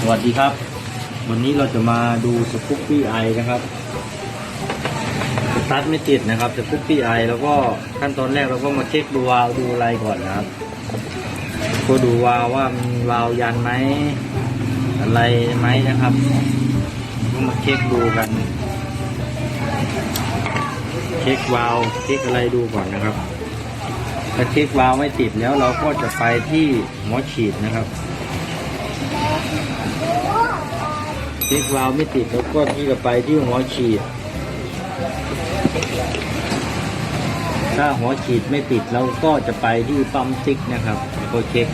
สวัสดีครับ วันนี้เราจะมาดูสกูปปี้ไอนะครับสตาร์ทไม่ติดนะครับสกูปปี้ไอแล้วก็ขั้นตอนแรกเราก็มาเช็คดูวาล์วดูอะไรก่อนนะครับ ก็ดูวาล์วว่ามีวาล์วยันไหมอะไรไหมนะครับก็มาเช็คดูกันเช็ควาล์วเช็คอะไรดูก่อนนะครับถ้าเช็ควาล์วไม่ติดแล้วเราก็จะไปที่หัวฉีดนะครับ เช็ควาล์วไม่ติดแล้วก็ที่จะไปที่หัวฉีด ถ้าหัวฉีดไม่ติดเราก็จะไปที่ปั๊มติ๊กนะครับแล้วก็เช็ค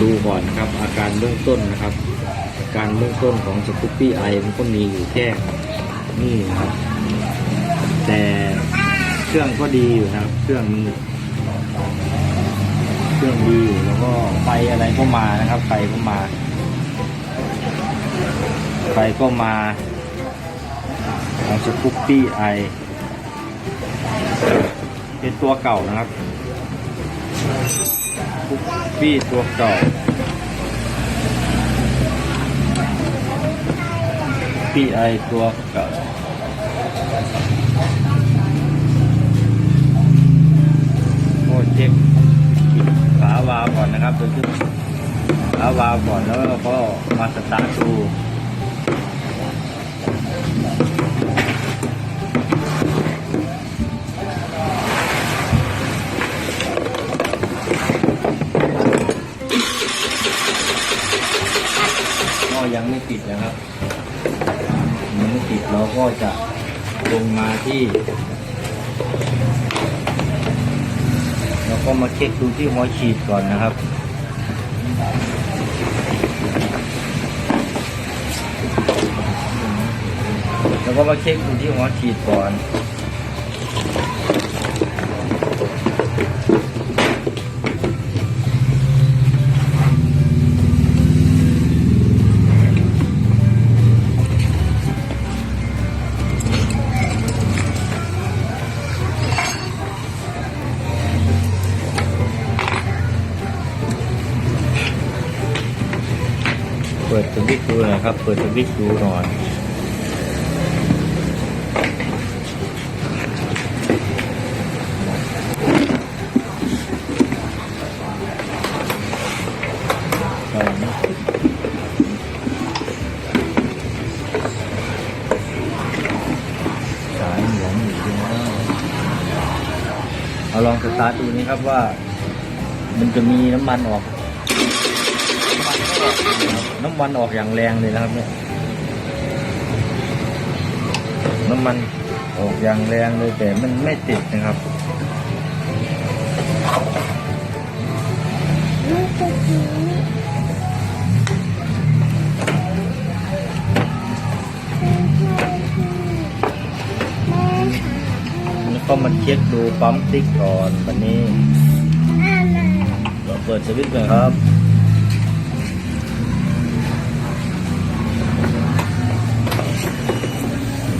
ดูก่อนนะครับ อาการเบื้องต้นนะครับ อาการเบื้องต้นของสกูปปี้ไอมันก็มีอยู่แค่นี่นะครับ แต่เครื่องก็ดีอยู่นะครับ เครื่องเครื่องดีอยู่แล้วก็ไฟอะไรก็มานะครับไฟก็มา ไฟก็มาของสกูปปี้ไอเป็นตัวเก่านะครับสกูปปี้ตัวเก่าปี้ไอตัวเก่าโอ้เช็คฝาวาก่อนนะครับโดยที่ ฝาวาล์วก่อนแล้วเราก็มาสตาร์ทดูก็ยังไม่ติดนะครับยังไม่ติดเราก็จะลงมาที่เราก็มาเช็คดูที่หัวฉีดก่อนนะครับ แล้วก็มาเช็คดูที่หัวฉีดก่อนเปิดสวิตช์ดูหน่อยครับ เปิดสวิตช์ดูหน่อยเอานะ สายเหลืองอยู่ดีนะเอาลองสตาร์ทดูนี่ครับว่า มันจะมีน้ำมันออก น้ำมันออกอย่างแรงเลยนะครับเนี่ย น้ำมันออกอย่างแรงเลยแต่มันไม่ติดนะครับ ก็มาเช็คดูปั๊มติ๊กก่อนวันนี้เราเปิดสวิตช์ก่อนครับ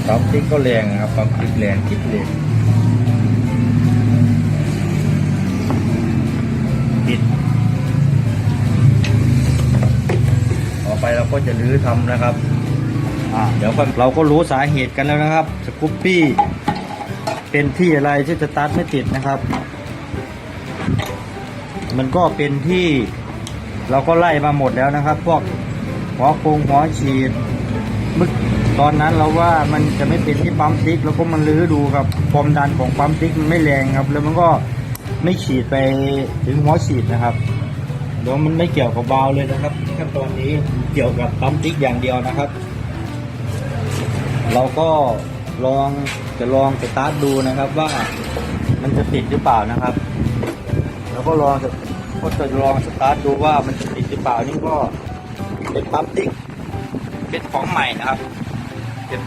ปั๊มติ๊กก็แรงครับปั๊มติ๊กแรงคิดเลยปิดต่อไปเราก็จะรื้อทำนะครับเดี๋ยวเราก็รู้สาเหตุกันแล้วนะครับสกูปปี้ เป็นที่อะไรที่จะตัดไม่ติดนะครับ มันก็เป็นที่เราก็ไล่มาหมดแล้วนะครับ พวกหัวโครงหัวฉีดเมื่อตอนนั้นเราว่ามันจะไม่เป็นที่ปั๊มติ๊กแล้วก็มันลื้อดูครับความดันของปั๊มติ๊กมันไม่แรงครับ แล้วมันก็ไม่ฉีดไปถึงหัวฉีดนะครับเดี๋ยวมันไม่เกี่ยวกับวาล์วเลยนะครับขั้นตอนนี้เกี่ยวกับปั๊มติ๊กอย่างเดียวนะครับ เราก็ ลองจะลองสตาร์ทดูนะครับว่ามันจะติดหรือเปล่านะครับ แล้วก็ลองก็จะลองสตาร์ทดูว่ามันจะติดหรือเปล่านี่ก็เป็นปั๊มติ๊กเป็นของใหม่นะครับเป็น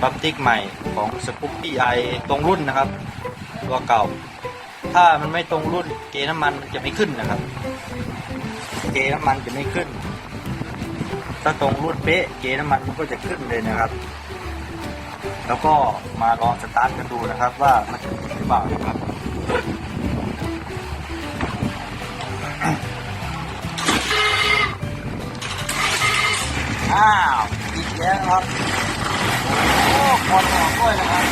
ปั๊มติ๊กใหม่ของสกูปปี้ไอตรงรุ่นนะครับ ตัวเก่า ถ้ามันไม่ตรงรุ่นเกน้ำมันมันจะไม่ขึ้นนะครับ เกน้ำมันจะไม่ขึ้น ถ้าตรงรุ่นเป๊ะเกน้ำมันมันก็จะขึ้นเลยนะครับ แล้วก็มาลองสตาร์ทกันดูนะครับว่ามันจะติดหรือเปล่านะครับอ้าวติดแล้วครับโอ้คอนออกด้วยนะครับ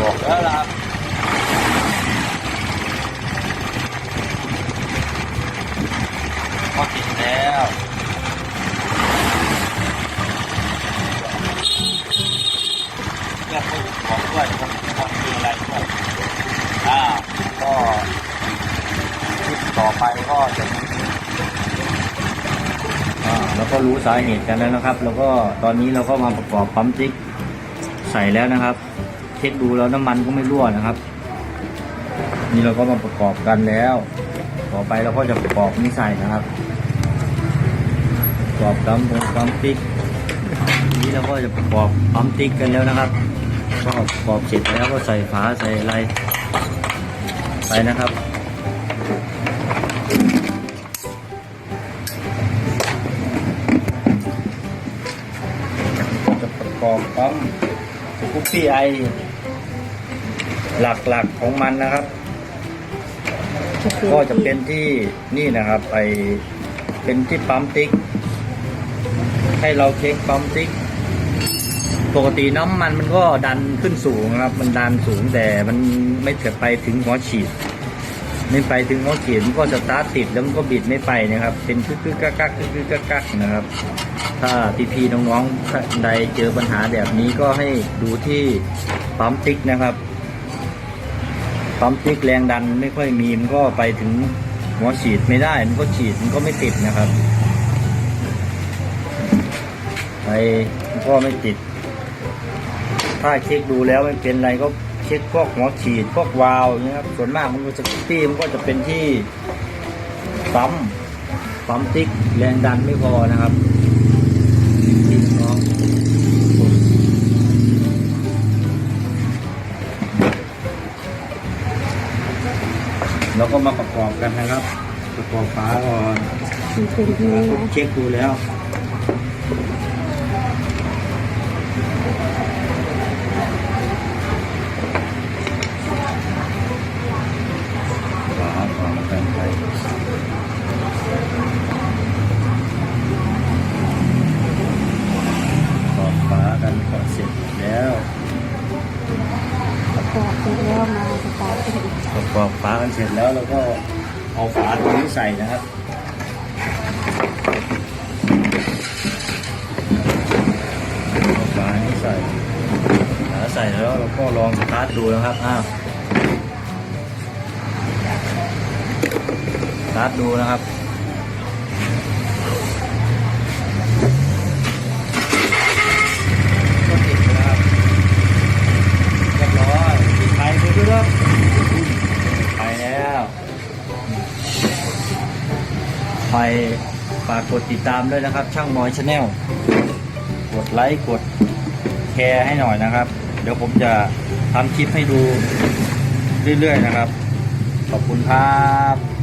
บอกแล้วล่ะครับก็ติดแล้วเพื่อให้บอกด้วยนะครับว่าคืออะไรด้วยอ้าวก็คลิปต่อไปก็จะมี อ่าแล้วก็ รู้สาเหตุกันแล้วนะครับ แล้วก็ตอนนี้เราก็มาประกอบปั๊มติ๊กใส่แล้วนะครับ เช็คดูแล้วน้ำมันก็ไม่รั่วนะครับ นี่เราก็มาประกอบกันแล้ว ต่อไปเราก็จะประกอบนี่ใส่นะครับ ประกอบปั๊มปั๊มติ๊กนี้เราก็จะประกอบปั๊มติ๊กกันแล้วนะครับก็ประกอบเสร็จแล้วก็ใส่ฝาใส่อะไรไปนะครับ จะประกอบปั๊มสกูปปี้ไอหลักๆของมันนะครับ ก็จะเป็นที่นี่นะครับไปเป็นที่ปั๊มติ๊ก ให้เราเช็คปั๊มติ๊ก ปกติน้ำมันมันก็ดันขึ้นสูงนะครับ มันดันสูงแต่มันไม่เกิดไปถึงหัวฉีดไม่ไปถึงหัวฉีดมันก็สตาร์ทติดแล้วมันก็บิดไม่ไปนะครับ เป็นกึกกึกกักกักกึกกึกกักกักนะครับ ถ้าพี่พีน้องๆใดเจอปัญหาแบบนี้ก็ให้ดูที่ปั๊มติ๊กนะครับปั๊มติ๊กแรงดันไม่ค่อยมีมันก็ไปถึงหัวฉีดไม่ได้มันก็ฉีดมันก็ไม่ติดนะครับไปมันก็ไม่ติด ถ้าเช็คดูแล้วไม่เป็นไรก็เช็คพวกหัวฉีดพวกวาล์วอย่างเงี้ยครับส่วนมากมันก็จะตี้มันก็จะเป็นที่ปั๊มปั๊มติ๊กแรงดันไม่พอนะครับ เราก็มาประกอบกันนะครับ ประกอบฝาก่อนมันเป็นที่นี่ผมนะเช็คดูแล้ว ใส่นะครับเอาฝานี้ใส่ฝาใส่แล้วเราก็ลองสตาร์ทดูนะครับอ้าวสตาร์ทดูนะครับ ก็ติดแล้วครับเรียบร้อยปิดไฟไปด้วยครับไปแล้วไปฝากก ดติดตามด้วยนะครับ ช่างมอยชาแนลกดไลค์กดแชร์ให้หน่อยนะครับ เดี๋ยวผมจะทำคลิปให้ดูเรื่อยๆนะครับ ขอบคุณครับ